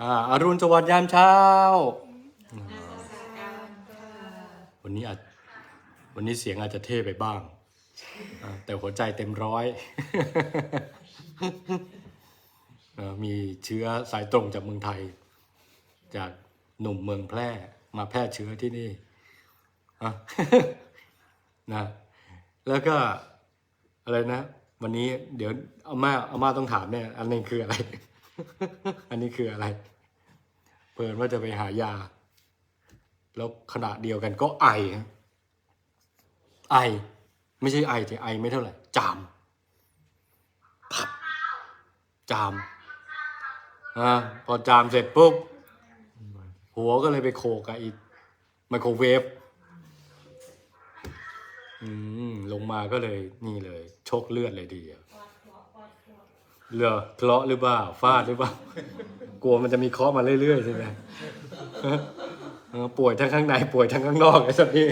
อ่าอรุณสวัสดิ์ยามเช้า วันนี้อาจวันนี้เสียงอาจจะเท่ไปบ้างอ่าแต่หัวใจเต็มร้อยเอ่อมีเชื้อสายตรงจากเมืองไทย จากหนุ่มเมืองแพร่ มาแพร่เชื้อที่นี่อะนะแล้วก็อะไรนะ วันนี้เดี๋ยวอาม่าอาม่าต้องถามเนี่ย อันนี้คืออะไร อันนี้คืออะไร เปิดว่าจะไปหายา แล้วขณะเดียวกันก็ไอ ไอ ไม่ใช่ไอแต่ไอไม่เท่าไหร่ จามพับจามอ่าพอจามเสร็จปุ๊บ หัวก็เลยไปโขกกับอีไมโครเวฟอืมลงมาก็เลยนี่เลย ชกเลือดเลยดีอะ เหลือเคราะห์หรือเปล่าฟาดหรือเปล่ากลัวมันจะมีเคราะห์มาเรื่อยๆใช่ไหมเออป่วยทั้งข้างในป่วยทั้งข้างนอกไอ้สัตว์นี้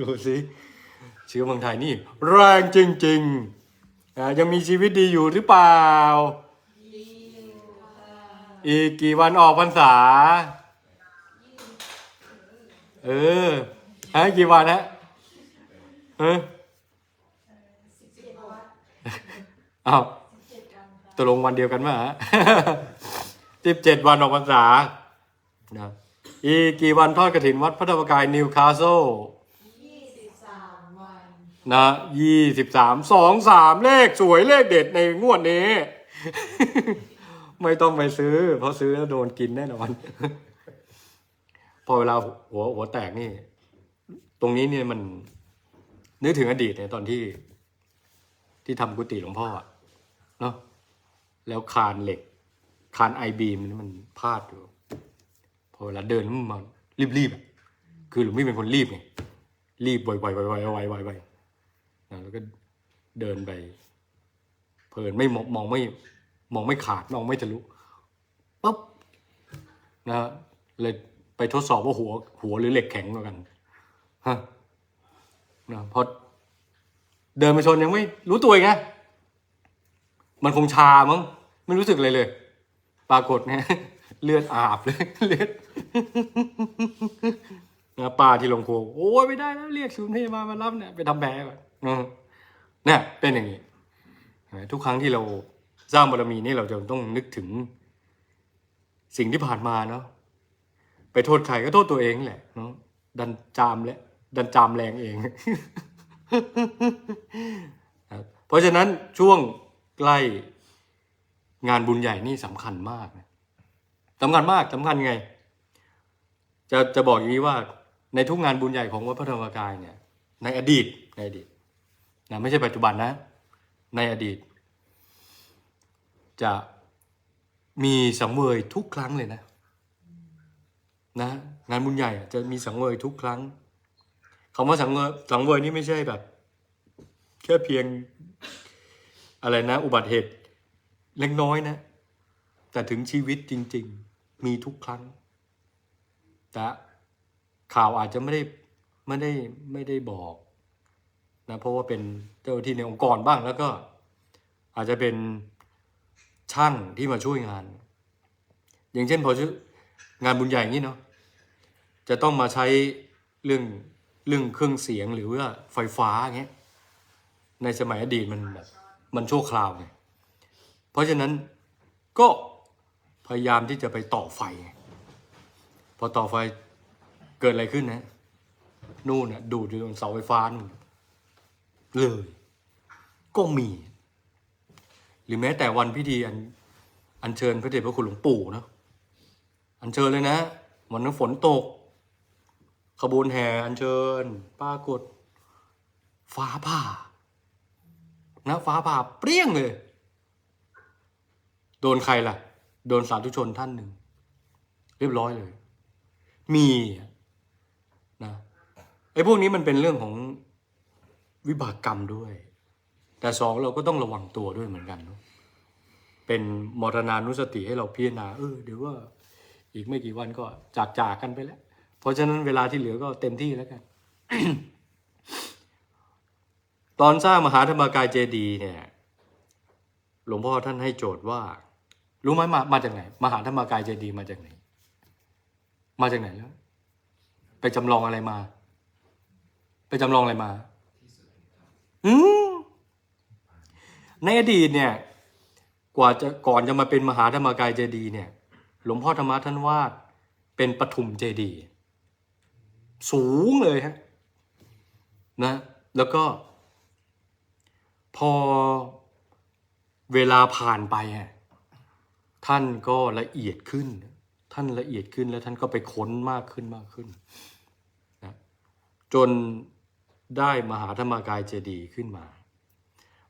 ดูสิเชื้อเมืองไทยนี่ แรงจริงๆอ่ายังมีชีวิตดีอยู่หรือเปล่า อีกกี่วันออกพรรษา เออฮะกี่วันฮะเอออ้าว ตกลงวันเดียวกันมาฮะสิบเจ็ดวันออกพรรษานะอีกกี่วันทอดกระถินวัดพระธรรมกายนิวคาสเซิลยี่สิบสามวันนะยี่สิบสามสองสามเลขสวยเลขเด็ดในงวดนี้ ไม่ต้องไปซื้อ เพราะซื้อแล้วโดนกินแน่นอน พอเวลาหัวหัวแตกนี่ ตรงนี้เนี่ยมัน นึกถึงอดีตเนี่ยตอนที่ ที่ทำกุฏิหลวงพ่ออะเนาะ แล้วคานเหล็ก คานไอบีมมันพลาดอยู่ พอเวลาเดินมันรีบๆอะคือหลวงพี่เป็นคนรีบไงรีบไวๆไวๆไวๆไวๆไวๆนะแล้วก็เดินไป เพลินไม่มองมองไม่ มองไม่ขาดมองไม่ทะลุปุ๊บนะเลยไปทดสอบว่าหัว หัวหรือเหล็กแข็งกว่ากันฮะนะพอเดินไปชนยังไม่รู้ตัวไงมันคงชามั้ง ไม่รู้สึกเลยเลย ปรากฏเนี่ยเลือดอาบเลยเลือดนะป้าที่ลงโครัวโอ้ยไม่ได้แล้วเรียกศูนย์พยาบาลมารับเนี่ยไปทำแผลก่อนเนี่ยเป็นอย่างนี้ทุกครั้งที่เราสร้างบารมีนี่เราจะต้องนึกถึงสิ่งที่ผ่านมาเนาะไปโทษใครก็โทษตัวเองแหละเนาะดันจามและ ดันจามแรงเอง เพราะฉะนั้นช่วงใกล้ งานบุญใหญ่นี่สำคัญมากสำคัญมากสำคัญไง จะจะบอกอย่างนี้ว่าในทุกงานบุญใหญ่ของวัดพระธรรมกายเนี่ย ในอดีตในอดีตนะไม่ใช่ปัจจุบันนะ ในอดีต จะมีสังเวยทุกครั้งเลยนะ นะ งานบุญใหญ่จะมีสังเวยทุกครั้งคำว่าสังเวยสังเวยนี่ไม่ใช่แบบ แค่เพียงอะไรนะ อุบัติเหตุ เล็กน้อยนะ แต่ถึงชีวิตจริง ๆ มีทุกครั้ง แต่ข่าวอาจจะไม่ได้ไม่ได้ไม่ได้บอกนะเพราะว่าเป็นเจ้าที่ในองค์กรบ้างแล้วก็ อาจจะเป็นช่างที่มาช่วยงาน อย่างเช่นพอชื่องานบุญใหญ่อย่างนี้เนาะจะต้องมาใช้เรื่องเรื่องเครื่องเสียงหรือว่าไฟฟ้าอย่างเงี้ยในสมัยอดีตมันแบบมันชั่วคราวไง เพราะฉะนั้นก็พยายามที่จะไปต่อไฟ พอต่อไฟเกิดอะไรขึ้นนะ นู่นน่ะดูดอยู่ตรงเสาไฟฟ้านู่นเลย ก็มี หรือแม้แต่วันพิธีอันอัญเชิญพระเดชพระคุณหลวงปู่เนาะอัญเชิญเลยนะวันนั้นฝนตก ขบวนแห่อัญเชิญปรากฏ ฟ้าผ่านะฟ้าผ่าเปรี้ยงเลย โดนใครล่ะ โดนสาธุชนท่านหนึ่ง เรียบร้อยเลย มีนะไอ้พวกนี้มันเป็นเรื่องของวิบากกรรมด้วย แต่สองเราก็ต้องระวังตัวด้วยเหมือนกัน เป็นมรณานุสติให้เราพิจารณาเออเดี๋ยวว่าอีกไม่กี่วันก็จากจากกันไปแล้ว เพราะฉะนั้นเวลาที่เหลือก็เต็มที่แล้วกัน ตอนสร้างมหาธรรมกายเจดีเนี่ย หลวงพ่อท่านให้โจทย์ว่า รู้ไหมมามาจากไหน มหาธรรมกายเจดีมาจากไหน มาจากไหนแล้ว ไปจำลองอะไรมา ไปจำลองอะไรมา อืมในอดีตเนี่ย กว่าจะก่อนจะมาเป็นมหาธรรมกายเจดีเนี่ย หลวงพ่อธรรมะท่านวาดเป็นปฐุมเจดี สูงเลยฮะนะ แล้วก็ พอเวลาผ่านไปฮะ ท่านก็ละเอียดขึ้น ท่านละเอียดขึ้นแล้วท่านก็ไปค้นมากขึ้นมากขึ้นนะจนได้มหาธรรมกายเจดีขึ้นมา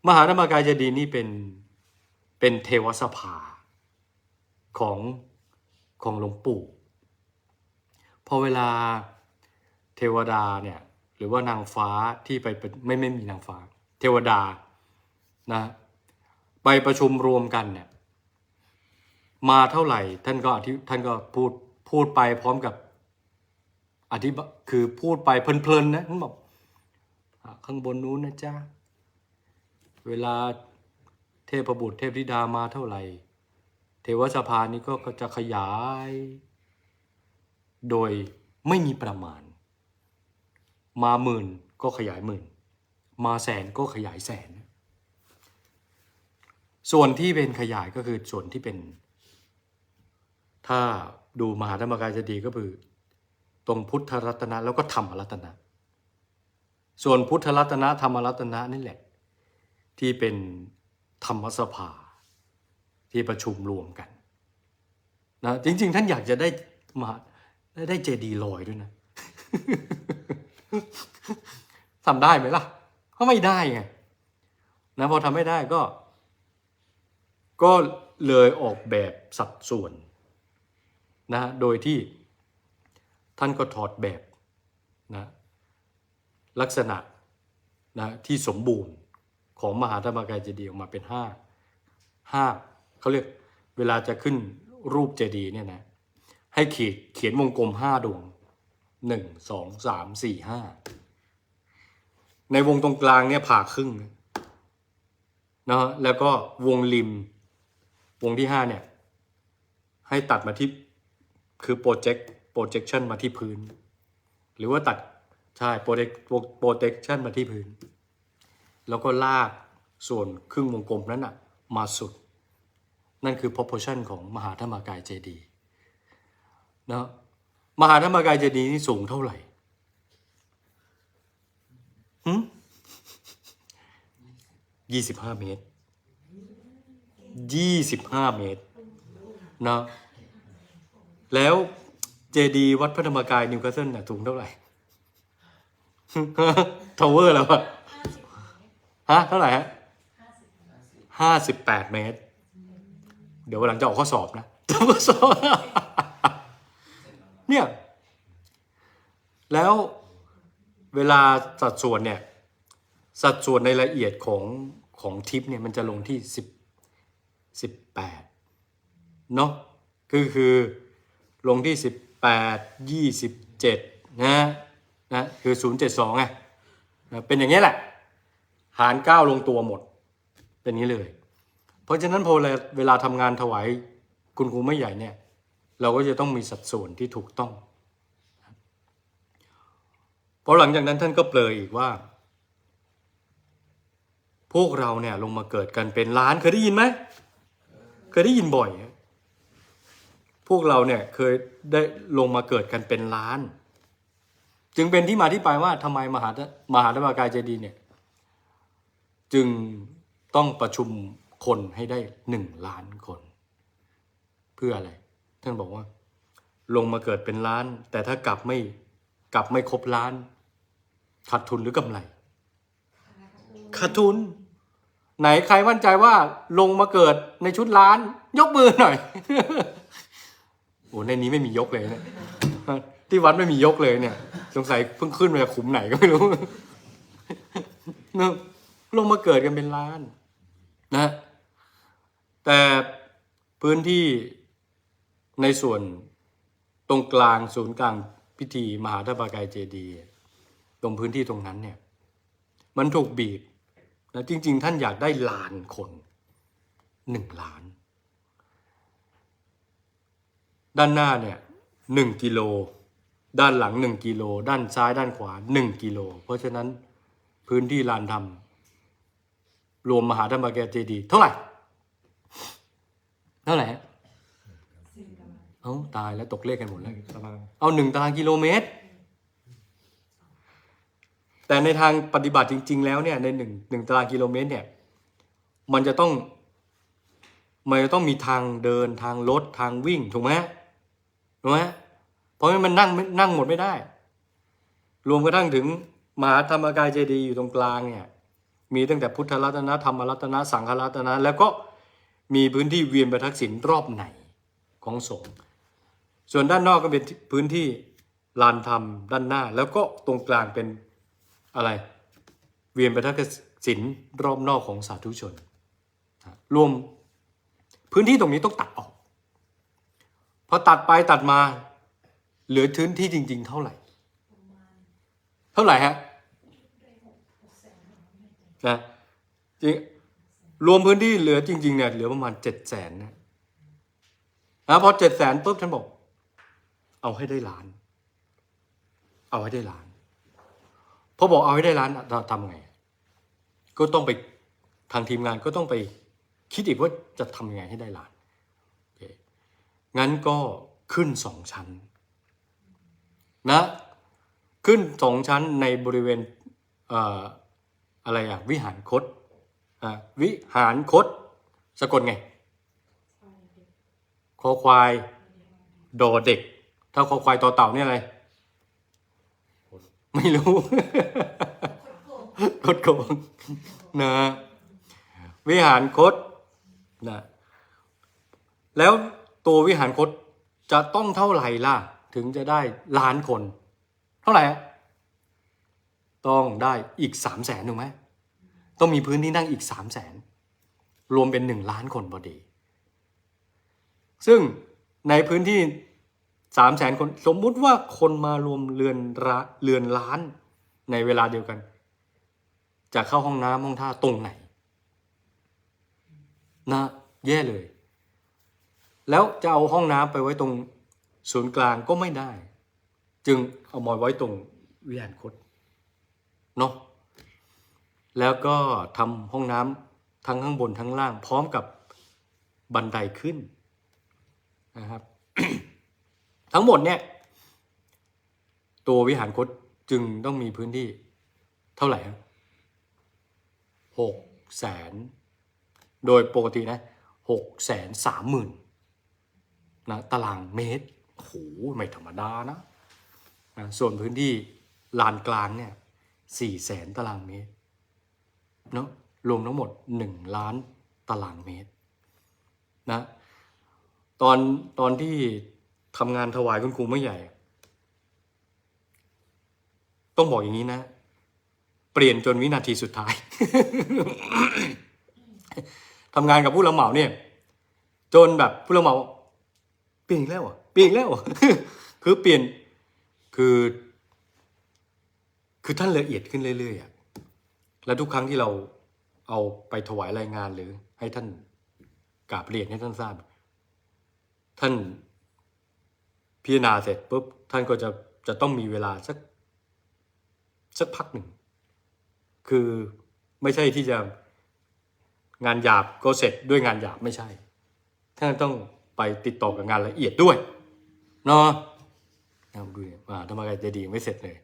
มหาธรรมกายเจดีนี่เป็นเป็นเทวสภาของของหลวงปู่พอเวลาเทวดาเนี่ยหรือว่านางฟ้าที่ไปเป็นไม่ไม่มีนางฟ้า เทวดานะไปประชุมรวมกันเนี่ย มาเท่าไหร่ ท่านก็อธิท่านก็พูดพูดไปพร้อมกับอธิบคือพูดไปเพลินๆนะท่านบอกข้างบนนู้นนะจ๊ะเวลาเทพบุตรเทพธิดามาเท่าไหร่ เทวสภานี้ก็จะขยาย โดยไม่มีประมาณ มาหมื่นก็ขยายหมื่น มาแสนก็ขยายแสน ส่วนที่เป็นขยายก็คือส่วนที่เป็น ถ้าดูมหาธรรมกายจะดีก็คือ ตรงพุทธรัตนะแล้วก็ธรรมรัตนะ ส่วนพุทธรัตนะธรรมรัตนะนี่แหละ ที่เป็นธรรมสภา ที่ประชุมรวมกันนะจริง ๆ ท่านอยากจะได้มาได้เจดีย์ลอยด้วยนะทำได้ไหมล่ะ ก็ไม่ได้ไงนะพอทำไม่ได้ก็ ก็เลยออกแบบสัดส่วน นะโดยที่ท่านก็ถอดแบบนะลักษณะนะที่สมบูรณ์ของมหาธรรมกายเจดีย์ออกมาเป็นห้าห้าเขาเรียกเวลาจะขึ้นรูปเจดีย์เนี่ยนะให้เขียนเขียนวงกลมห้าดวงหนึ่งสองสามสี่ห้าในวงตรงกลางเนี่ยผ่าครึ่งนะฮะแล้วก็วงริมวงที่ห้าเนี่ยให้ตัดมาที่ คือโปรเจกต์โปรเจคชันมาที่พื้น หรือว่าตัดใช่โปรเจกโปรเจคชันมาที่พื้น แล้วก็ลากส่วนครึ่งวงกลมนั้นอะมาสุด นั่นคือ proportion ของมหาธรรมกายเจดีนะมหาธรรมกายเจดีนี่สูงเท่าไหร่ยี่สิบห้าเมตรยี่สิบห้าเมตรนะ แล้วเจดีย์วัดพระธรรมกายนิวคาสเซิลน่ะสูงเท่าไหร่ ทาวเวอร์แล้วอะฮะ เท่าไหร่ฮะห้าสิบแปดเมตร เดี๋ยววันหลังจะออกข้อสอบนะข้อสอบเนี่ย แล้วเวลาสัดส่วนเนี่ย สัดส่วนในรายละเอียดของของทิปเนี่ยมันจะลงที่สิบสิบแปดเนาะคือคือ ลงที่สิบแปดยี่สิบเจ็ดนะนะคือศูนย์เจ็ดสองไงนะเป็นอย่างนี้แหละ หารเก้าลงตัวหมด เป็นนี้เลย เพราะฉะนั้นพอเวลาเวลาทำงานถวายคุณครูไม่ใหญ่เนี่ย เราก็จะต้องมีสัดส่วนที่ถูกต้องพอหลังจากนั้นท่านก็เปลยอีกว่า พวกเราเนี่ยลงมาเกิดกันเป็นล้านเคยได้ยินไหมเคยได้ยินบ่อยฮะ พวกเราเนี่ยเคยได้ลงมาเกิดกันเป็นล้าน จึงเป็นที่มาที่ไปว่าทำไมมหามหาธรรมกายเจดีย์เนี่ย จึงต้องประชุมคนให้ได้หนึ่งล้านคน เพื่ออะไร ท่านบอกว่า ลงมาเกิดเป็นล้าน แต่ถ้ากลับไม่กลับไม่ครบล้านขาดทุนหรือกำไรขาดทุน ไหนใครมั่นใจว่าลงมาเกิดในชุดล้าน ยกมือหน่อย อ้ในนี้ไม่มียกเลยเนี่ยที่วัดไม่มียกเลยเนี่ย สงสัยเพิ่งขึ้นมาจากขุมไหนก็ไม่รู้นะลงมาเกิดกันเป็นล้าน นะ แต่พื้นที่ในส่วนตรงกลางศูนย์กลางพิธีมหาธรรมกายเจดีย์ตรงพื้นที่ตรงนั้นเนี่ย มันถูกบีบนะจริง ๆ ท่านอยากได้ล้านคนหนึ่งล้าน ด้านหน้าเนี่ยหนึ่งกิโล ด้านหลังหนึ่งกิโล ด้านซ้ายด้านขวาหนึ่งกิโล เพราะฉะนั้นพื้นที่ลานธรรมรวมมหาธรรมกายเจดีย์เท่าไหร่ เท่าไหร่ฮะเอ้าตายแล้วตกเลขกันหมดแล้วตารางเอาหนึ่งตารางกิโลเมตร แต่ในทางปฏิบัติจริง ๆ แล้วเนี่ยในหนึ่งหนึ่งตารางกิโลเมตรเนี่ย มันจะต้องมันจะต้องมีทางเดินทางรถทางวิ่งถูกไหม ถูกไหมเพราะมันนั่งนั่งหมดไม่ได้ รวมกระทั่งถึงมหาธรรมกายเจดีย์อยู่ตรงกลางเนี่ยมีตั้งแต่พุทธรัตนะธรรมรัตนะสังฆรัตนะ แล้วก็มีพื้นที่เวียนประทักษิณรอบในของสงฆ์ส่วนด้านนอกก็เป็นพื้นที่ลานธรรมด้านหน้า แล้วก็ตรงกลางเป็นอะไร เวียนประทักษิณรอบนอกของสาธุชนรวมพื้นที่ตรงนี้ต้องตัดออก พอตัดไปตัดมา เหลือพื้นที่จริง ๆ เท่าไหร่ เท่าไหร่ฮะนะจริงรวมพื้นที่เหลือจริง ๆ เนี่ยเหลือประมาณเจ็ดแสนนะนะพอเจ็ดแสนปุ๊บฉันบอก เอาให้ได้ล้าน เอาให้ได้ล้านพอบอกเอาให้ได้ล้านเราทำไง ก็ต้องไปทางทีมงานก็ต้องไปคิดอีกว่าจะทำยังไงให้ได้ล้าน งั้นก็ขึ้นสองชั้นนะขึ้นสองชั้นในบริเวณเออะไรอะวิหารคดวิหารคดสะกดไงคอควายดอเด็ก ถ้าคอควายต่อเต่าเนี่ยอะไร ไม่รู้คดโกงนะวิหารคดนะแล้ว ตัววิหารคดจะต้องเท่าไหร่ล่ะ ถึงจะได้ล้านคน เท่าไหร่ต้องได้อีกสามแสนถูกไหมต้องมีพื้นที่นั่งอีกสามแสนรวมเป็นหนึ่งล้านคนพอดี ซึ่งในพื้นที่สามแสนคนสมมุติว่าคนมารวมเรือนละเรือนล้านในเวลาเดียวกัน จะเข้าห้องน้ำห้องท่าตรงไหน นะ แย่เลย แล้วจะเอาห้องน้ำไปไว้ตรงศูนย์กลางก็ไม่ได้ จึงเอามาไว้ตรงวิหารคตเนาะแล้วก็ทำห้องน้ำทั้งข้างบนทั้งล่าง พร้อมกับบันไดขึ้นนะครับ ทั้งหมดเนี่ย ตัววิหารคตจึงต้องมีพื้นที่เท่าไหร่ครับหกแสนโดยปกตินะหกแสนสามหมื่น นะตารางเมตรโหไม่ธรรมดานะนะส่วนพื้นที่ลานกลางเนี่ยสี่แสนตารางเมตรเนาะรวมทั้งหมดหนึ่งล้านตารางเมตรนะตอนตอนที่ทำงานถวายคุณครูไม่ใหญ่ ต้องบอกอย่างนี้นะ เปลี่ยนจนวินาทีสุดท้ายทำงานกับผู้รับเหมาเนี่ย จนแบบผู้รับเหมา เปลี่ยนอีกแล้วอะเปลี่ยนอีกแล้วเหรอคือเปลี่ยนคือ คือท่านละเอียดขึ้นเรื่อยๆอะแล้วทุกครั้งที่เราเอาไปถวายรายงานหรือ ให้ท่านกราบเรียนให้ท่านทราบ ท่านพิจารณาเสร็จปุ๊บท่านก็จะจะต้องมีเวลาสักสักพักหนึ่ง คือไม่ใช่ที่จะงานหยาบก็เสร็จด้วยงานหยาบไม่ใช่ ท่านต้อง ไปติดต่อกับงานละเอียดด้วยเนาะนะดูเนี่ยมาทำไมจะดีไม่เสร็จเลย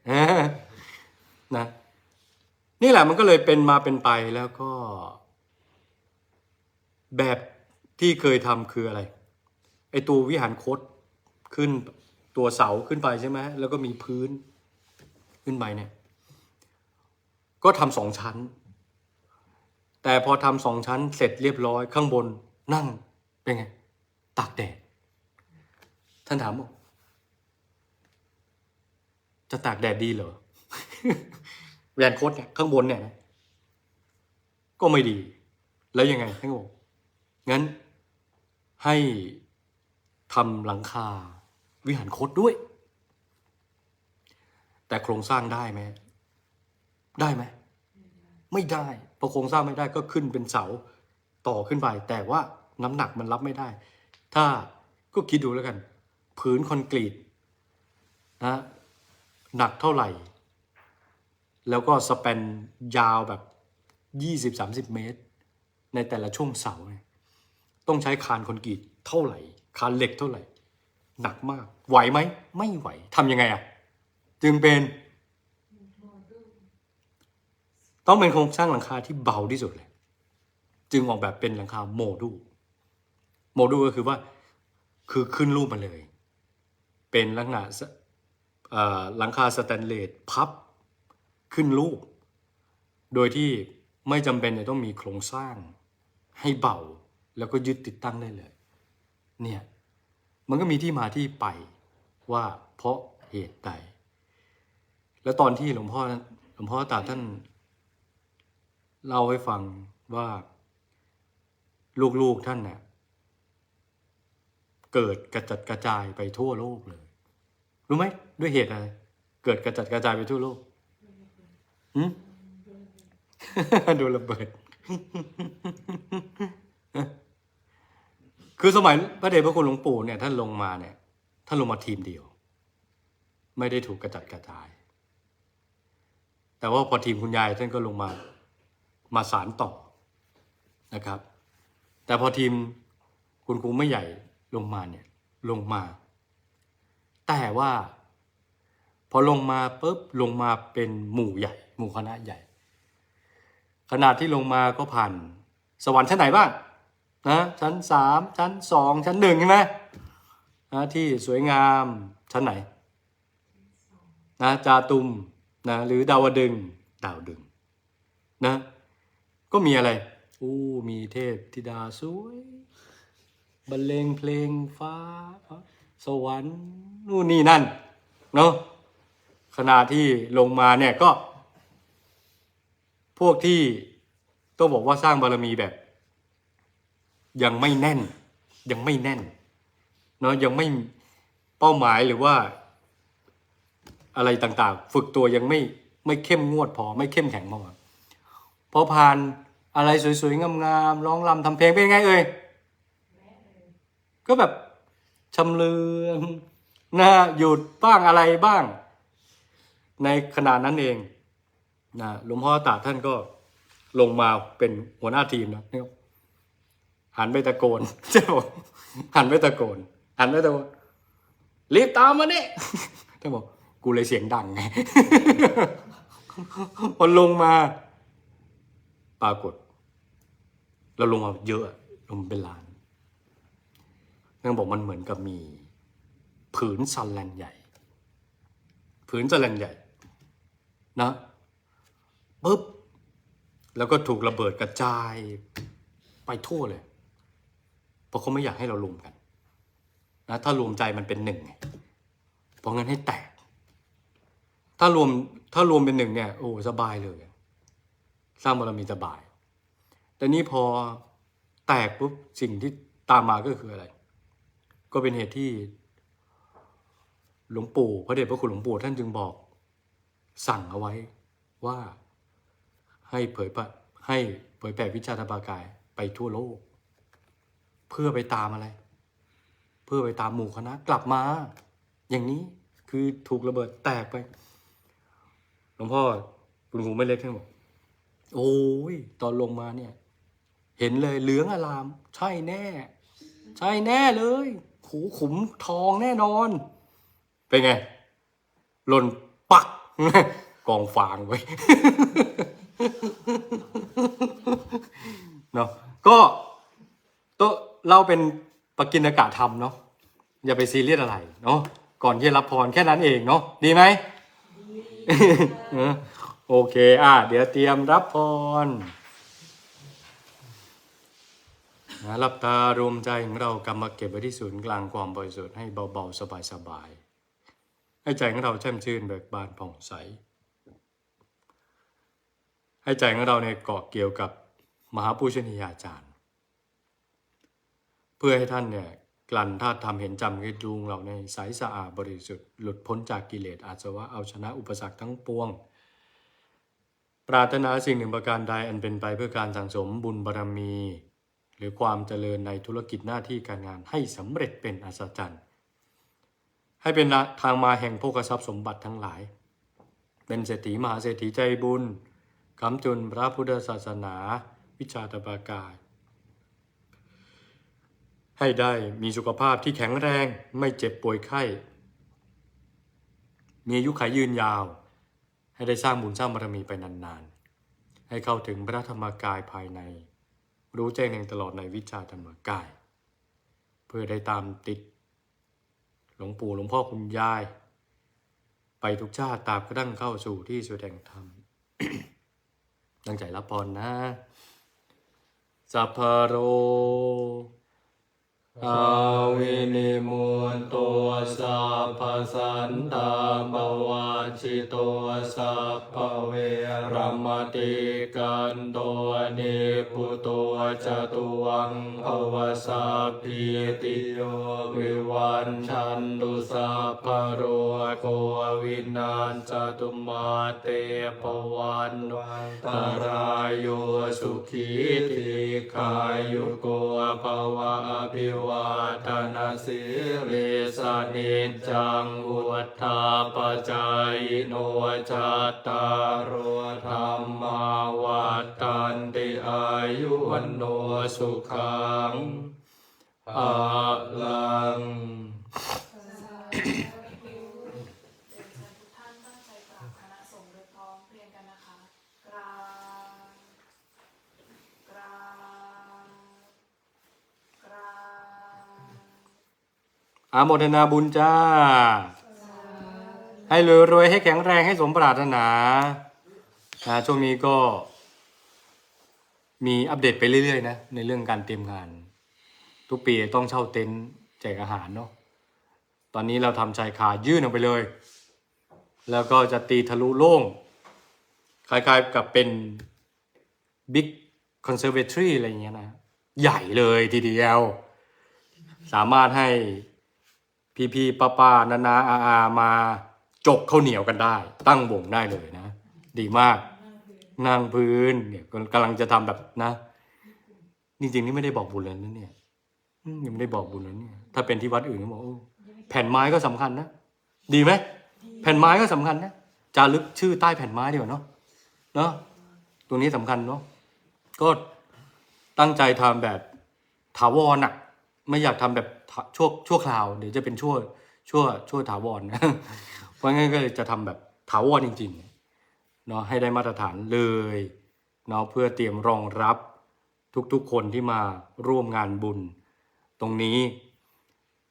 นะนี่แหละมันก็เลยเป็นมาเป็นไปแล้วก็ แบบที่เคยทำคืออะไรไอตัววิหารคดขึ้นตัวเสาขึ้นไปใช่ไหมแล้วก็มีพื้นขึ้นไปเนี่ย ก็ทำสองชั้น แต่พอทำสองชั้นเสร็จเรียบร้อยข้างบนนั่งเป็นไง ตากแดด ท่านถามบอกจะตากแดดดีเหรอแวนโคตเนี่ยข้างบนเนี่ยนะก็ไม่ดี แล้วยังไงท่านก็บอกงั้น ให้ทำหลังคาวิหารโคตด้วย แต่โครงสร้างได้ไหมได้ไหมไม่ได้พอโครงสร้างไม่ได้ก็ขึ้นเป็นเสาต่อขึ้นไป แต่ว่าน้ำหนักมันรับไม่ได้ ถ้าก็คิดดูแล้วกันพื้นคอนกรีตนะหนักเท่าไหร่ แล้วก็สเปนยาวแบบยี่สิบสามสิบเมตร ในแต่ละช่วงเสาเนี่ยต้องใช้คานคอนกรีตเท่าไหร่ คานเหล็กเท่าไหร่ หนักมาก ไหวไหม ไม่ไหวทำยังไงอะ จึงเป็น ต้องเป็นโครงสร้างหลังคาที่เบาที่สุดเลย จึงออกแบบเป็นหลังคาโมดูล โมดูลก็คือว่าคือขึ้นรูปมาเลย เป็นลักษณะหลังคาสแตนเลสพับขึ้นรูป โดยที่ไม่จำเป็นจะต้องมีโครงสร้างให้เบาแล้วก็ยึดติดตั้งได้เลย เนี่ย มันก็มีที่มาที่ไปว่าเพราะเหตุใด แล้วตอนที่หลวงพ่อหลวงพ่อตาท่านเล่าให้ฟังว่าลูกๆท่านเนี่ย เกิดกระจัดกระจายไปทั่วโลกเลย รู้ไหมด้วยเหตุอะไรเกิดกระจัดกระจายไปทั่วโลกหืมโดนระเบิด คือสมัยพระเดชพระคุณหลวงปู่เนี่ยท่านลงมาเนี่ยท่านลงมาทีมเดียว ไม่ได้ถูกกระจัดกระจาย แต่ว่าพอทีมคุณยายท่านก็ลงมามาสารต่อนะครับ แต่พอทีมคุณครูไม่ใหญ่ ลงมาเนี่ยลงมา แต่ว่า พอลงมาปุ๊บลงมาเป็นหมู่ใหญ่ หมู่คณะใหญ่ ขนาดที่ลงมาก็ผ่าน สวรรค์ชั้นไหนบ้างนะชั้นสามชั้นสองชั้นหนึ่งใช่ไหมนะที่สวยงามชั้นไหนนะจาตุมนะหรือดาวดึงดาวดึงนะก็มีอะไรอู้มีเทพธิดาสวย บรรเลงเพลงฟ้า สวรรค์นู่นนี่นั่นเนาะขณะที่ลงมาเนี่ยก็ พวกที่ต้องบอกว่าสร้างบารมีแบบ ยังไม่แน่น ยังไม่แน่นเนาะยังไม่เป้าหมายหรือว่า อะไรต่างๆ ฝึกตัวยังไม่ไม่เข้มงวดพอ ไม่เข้มแข็งพอพอผ่านอะไรสวยๆงามๆร้องรำทำเพลงเป็นไงเอ่ย ก็แบบชำเลืองนะหยุดบ้างอะไรบ้าง ในขณะนั้นเองนะหลวงพ่อตาท่านก็ลงมาเป็นหัวหน้าทีมนะเนี่ยหันไปตะโกนเจ้าบอกหันไปตะโกน หันไปตะโกนรีบตามมาเนี่ยท่านบอกกูเลยเสียงดังไงพอลงมา ปรากฏ เราลงมาเยอะลงเป็นล้าน นั่นบอกมันเหมือนกับมีผืนซันแลนใหญ่ ผืนซันแลนใหญ่นะปุ๊บแล้วก็ถูกระเบิดกระจายไปทั่วเลย เพราะเขาไม่อยากให้เรารวมกันนะถ้ารวมใจมันเป็นหนึ่งไงเพราะงั้นให้แตก ถ้ารวมถ้ารวมเป็นหนึ่งเนี่ยโอ้สบายเลย สร้างบารมีสบาย แต่นี่พอแตกปุ๊บสิ่งที่ตามมาก็คืออะไร ก็เป็นเหตุที่ หลวงปู่พระเดชพระคุณหลวงปู่ท่านจึงบอก สั่งเอาไว้ว่าให้เผยแผ่ให้เผยแผ่วิชาธรรมกายไปทั่วโลก เพื่อไปตามอะไร เพื่อไปตามหมู่คณะกลับมา อย่างนี้คือถูกระเบิดแตกไปหลวงพ่อคุณครูไม่เล็กท่านบอกโอ้ยตอนลงมาเนี่ย เห็นเลยเหลืองอลาม ใช่แน่ ใช่แน่เลย ขูขุมทองแน่นอน เป็นไงหล่นปัก กองฟางไว้เนาะก็โตะเราเป็นปกินากะธรรมเนาะอย่าไปซีเรียสอะไรเนาะก่อนที่จะรับพรแค่นั้นเองเนาะดีไหมเออโอเค อะ เดี๋ยวเตรียมรับพร นะหลับตารวมใจของเรากำมาเก็บไว้ที่ศูนย์กลางความบริสุทธิ์ให้เบาๆ สบายๆ ให้ใจของเราแช่มชื่นเบิกบานผ่องใส ให้ใจของเราเนี่ยเกาะเกี่ยวกับมหาปูชนียาจารย์ เพื่อให้ท่านเนี่ยกลั่นธาตุธรรมเห็นจำให้ดวงเราในใสสะอาดบริสุทธิ์หลุดพ้นจากกิเลสอาสวะเอาชนะอุปสรรคทั้งปวง ปรารถนาสิ่งหนึ่งประการใดอันเป็นไปเพื่อการสั่งสมบุญบารมี รือความเจริญในธุรกิจหน้าที่การงานให้สำเร็จเป็นอัศจรรย์ ให้เป็นทางมาแห่งโภคทรัพย์สมบัติทั้งหลาย เป็นเศรษฐีมหาเศรษฐีใจบุญคำจุนพระพุทธศาสนา วิชาตบากาย ให้ได้มีสุขภาพที่แข็งแรงไม่เจ็บป่วยไข้ มีอายุขัยยืนยาว ให้ได้สร้างบุญสร้างบารมีไปนานๆ ให้เข้าถึงพระธรรมกายภายใน รู้แจ้งแห่งตลอดในวิชาธรรมกาย เพื่อได้ตามติด หลวงปู่หลวงพ่อคุณยาย ไปทุกชาติตามกระดั่งเข้าสู่ที่สุดแห่งธรรมตั้งใจรับพรนะสัพพโร อาวินิมุนตัวสัพพสันตาบวาชิตัวสัพพเวรมติกันตัวนิพุตัวจตุวังภวสัพพิติโยวิวันชันตุสัพพโรโควินาศจตุมาเตปวันวันตรายโยสุขีติขายุโกภวะอภิวาทนาสิริสนิจังวุฒาปจายโนจัตตารุธรรมาวัตันติอายุวันโนสุขังอาลัง เรียนเชิญทุกท่านตั้งใจกราบคณะสงฆ์โดยพร้อมเพรียงกันนะคะ กราบกราบกราบ อาโมทนาบุญจ้า ให้รวยรวยๆให้แข็งแรงให้สมปรารถนานะช่วงนี้ก็ มีอัปเดตไปเรื่อยๆนะในเรื่องการเตรียมงาน ทุกปีต้องเช่าเต็นท์แจกอาหารเนาะตอนนี้เราทำชายคายื่นออกไปเลย แล้วก็จะตีทะลุโล่งคล้ายๆกับเป็นบิ๊กคอนเซอร์เวทรีอะไรเงี้ยนะ ใหญ่เลยทีเดียว สามารถให้ พี่พี่ป้าป้านานาอาอามาจกข้าวเหนียวกันได้ ตั้งวงได้เลยนะ ดีมากนั่งพื้นเนี่ยกำลังจะทำแบบนะจริงๆนี่ไม่ได้บอกบุญเลยนะเนี่ยยังไม่ได้บอกบุญเลยเนี่ยถ้าเป็นที่วัดอื่นก็บอกโอ้แผ่นไม้ก็สำคัญนะดีไหมแผ่นไม้ก็สำคัญนะจารึกชื่อใต้แผ่นไม้ดีกว่าเนาะเนาะตรงนี้สำคัญเนาะก็ตั้งใจทำแบบถาวรอะ ไม่อยากทำแบบ ชั่วชั่วคราวเดี๋ยวจะเป็นชั่วชั่วชั่วถาวรนะเพราะงั้นก็จะทำแบบถาวรจริงๆเนาะให้ได้มาตรฐานเลยเนาะเพื่อเตรียมรองรับทุกๆคนที่มาร่วมงานบุญ ตรงนี้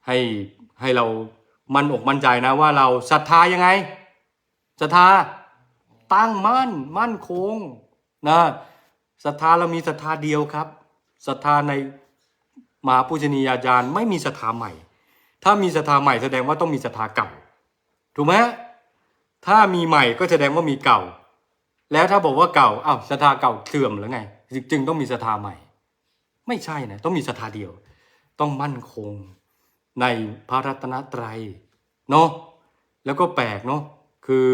ให้ให้เรามั่นอกมั่นใจนะว่าเราศรัทธายังไงศรัทธาตั้งมั่นมั่นคงนะศรัทธาเรามีศรัทธาเดียวครับศรัทธาใน มหาปูชนียาจารย์ไม่มีศรัทธาใหม่ ถ้ามีศรัทธาใหม่แสดงว่าต้องมีศรัทธาเก่า ถูกไหมถ้ามีใหม่ก็แสดงว่ามีเก่า แล้วถ้าบอกว่าเก่าอ้าวศรัทธาเก่าเสื่อมหรือไง จึงต้องมีศรัทธาใหม่ ไม่ใช่นะต้องมีศรัทธาเดียว ต้องมั่นคงในพระรัตนตรัยเนาะแล้วก็แปลกเนาะคือ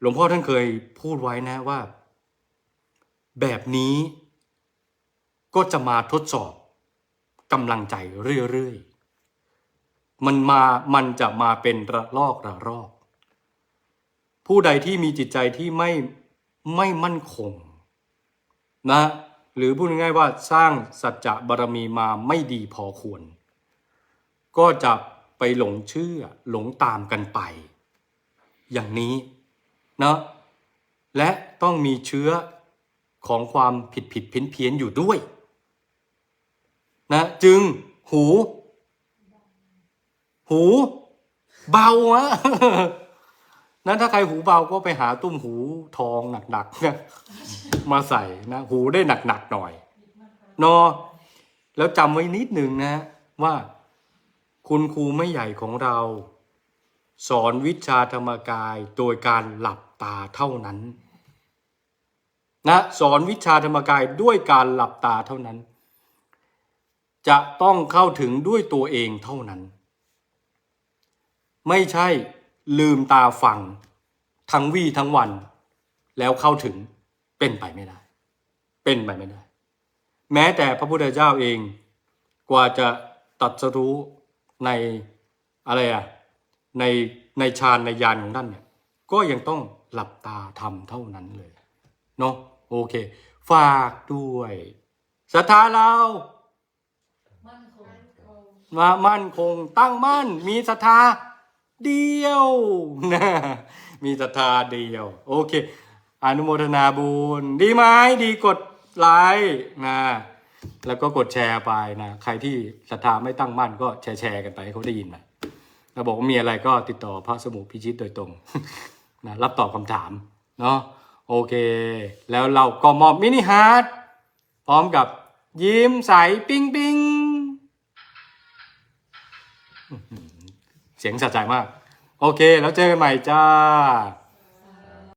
หลวงพ่อท่านเคยพูดไว้นะว่า แบบนี้ ก็จะมาทดสอบกำลังใจเรื่อยๆ มันมา มันจะมาเป็นระลอกระรอก ผู้ใดที่มีจิตใจที่ไม่ไม่มั่นคงนะหรือพูดง่ายๆว่าสร้างสัจจะบารมีมาไม่ดีพอควร ก็จะไปหลงเชื่อหลงตามกันไป อย่างนี้นะและต้องมีเชื้อของความผิดผิดเพี้ยนเพียนอยู่ด้วย นะจึงหู หู เบาอะนั้นถ้าใครหูเบาก็ไปหาตุ้มหูทองหนักๆนะมาใส่นะ หูได้หนักๆหน่อยเนอะแล้วจำไว้นิดหนึ่งนะ ว่า คุณครูไม่ใหญ่ของเรา สอนวิชาธรรมกายโดยการหลับตาเท่านั้น นะ สอนวิชาธรรมกายด้วยการหลับตาเท่านั้น จะต้องเข้าถึงด้วยตัวเองเท่านั้น ไม่ใช่ลืมตาฟัง ทั้งวี่ทั้งวัน แล้วเข้าถึงเป็นไปไม่ได้ เป็นไปไม่ได้ แม้แต่พระพุทธเจ้าเองกว่าจะตัดสรู้ในอะไรอะในในฌานในยานของท่านเนี่ยก็ยังต้องหลับตาทำเท่านั้นเลยเนาะโอเค ฝากด้วยศรัทธาเรา มามั่นคงตั้งมั่น มีศรัทธาเดียวนะมีศรัทธาเดียว โอเค อนุโมทนาบุญดีไหมดีกดไลค์นะแล้วก็กดแชร์ไปนะ ใครที่ศรัทธาไม่ตั้งมั่นก็แชร์แชร์กันไปให้เขาได้ยินนะแล้วบอกว่ามีอะไรก็ติดต่อพระสมุพิชิตโดยตรงนะรับตอบคำถามเนาะโอเค แล้วเราก็มอบมินิฮาร์ดพร้อมกับยิ้มใสปิ้งปิ้ง เสียงสะใจมาก โอเค แล้วเจอกันใหม่จ้า